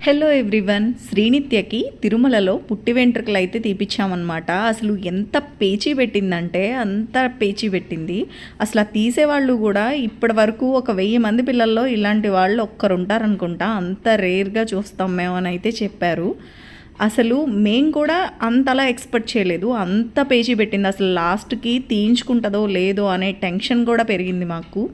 Hello everyone శ్రీనిత్యకి తిరుమలలో పుట్టి వెంట్రుకలు అయితే తీపిచ్చామన్నమాట. అసలు ఎంత పేచీ పెట్టిందంటే అంత పేచీ పెట్టింది. అసలు ఆ తీసేవాళ్ళు కూడా ఇప్పటి వరకు ఒక వెయ్యి మంది పిల్లల్లో ఇలాంటి వాళ్ళు ఒక్కరు ఉంటారనుకుంటా అంత రేర్గా చూస్తాం మేము అని అయితే చెప్పారు. అసలు మేము కూడా అంతలా ఎక్స్పెక్ట్ చేయలేదు. అంత పేచీ పెట్టింది. అసలు లాస్ట్కి తీయించుకుంటుందో లేదో అనే టెన్షన్ కూడా పెరిగింది మాకు.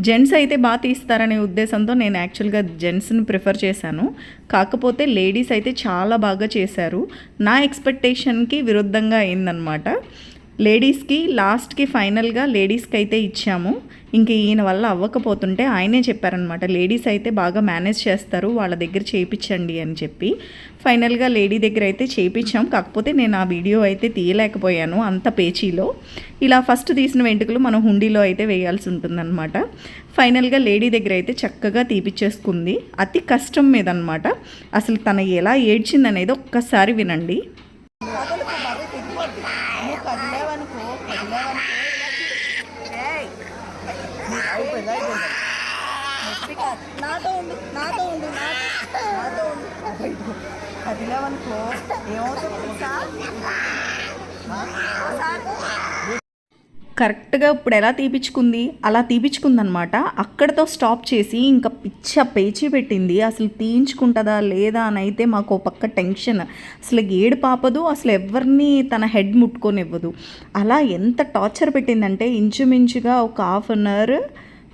జెంట్స్ అయితే బాగా తీస్తారనే ఉద్దేశంతో నేను యాక్చువల్గా జెంట్స్ని ప్రిఫర్ చేశాను. కాకపోతే లేడీస్ అయితే చాలా బాగా చేశారు. నా ఎక్స్పెక్టేషన్కి విరుద్ధంగా అయిందనమాట లేడీస్కి లాస్ట్కి ఫైనల్గా లేడీస్కి అయితే ఇచ్చాము. ఇంక ఈయన వల్ల అవ్వకపోతుంటే ఆయనే చెప్పారనమాట లేడీస్ అయితే బాగా మేనేజ్ చేస్తారు వాళ్ళ దగ్గర చేయించండి అని చెప్పి. ఫైనల్గా లేడీ దగ్గర అయితే చేయించాం కాకపోతే నేను ఆ వీడియో అయితే తీయలేకపోయాను అంత పేచీలో. ఇలా ఫస్ట్ తీసిన వెంట్రుకలు మనం హుండీలో అయితే వేయాల్సి ఉంటుందన్నమాట. ఫైనల్గా లేడీ దగ్గర అయితే చక్కగా తీపిచ్చేసుకుంది. అతి కష్టం మీద అనమాట అసలు తన ఎలా ఏడ్చింది అనేది ఒక్కసారి వినండి. నాతో ఉండు నాతో ఉండు నాతో ఉండు. ఏమవుతుంది కరెక్ట్గా ఇప్పుడు ఎలా తీపిచ్చుకుంది? అలా తీపిచ్చుకుందనమాట. అక్కడతో స్టాప్ చేసి ఇంకా పిచ్చ పేచి పెట్టింది. అసలు తీయించుకుంటుందా లేదా అని అయితే మాకు ఒక పక్క టెన్షన్. అసలు ఏడు పాపదు అసలు ఎవరిని తన హెడ్ ముట్టుకొనివ్వదు. అలా ఎంత టార్చర్ పెట్టిందంటే ఇంచుమించుగా ఒక half an hour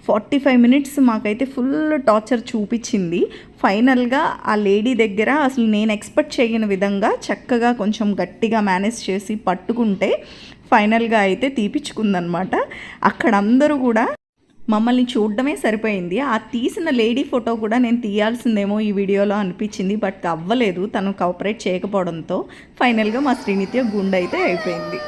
forty five minutes మాకైతే ఫుల్ టార్చర్ చూపించింది. ఫైనల్గా ఆ లేడీ దగ్గర అసలు నేను ఎక్స్పెక్ట్ చేయని విధంగా చక్కగా కొంచెం గట్టిగా మేనేజ్ చేసి పట్టుకుంటే ఫైనల్గా అయితే తీపిచ్చుకుందనమాట అక్కడ అందరూ కూడా మమ్మల్ని చూడడమే సరిపోయింది. ఆ తీసిన లేడీ ఫోటో కూడా నేను తీయాల్సిందేమో ఈ వీడియోలో అనిపించింది. బట్ అవ్వలేదు. తను కోఆపరేట్ చేయకపోవడంతో ఫైనల్గా మా శ్రీనిత్య గుండె అయితే అయిపోయింది.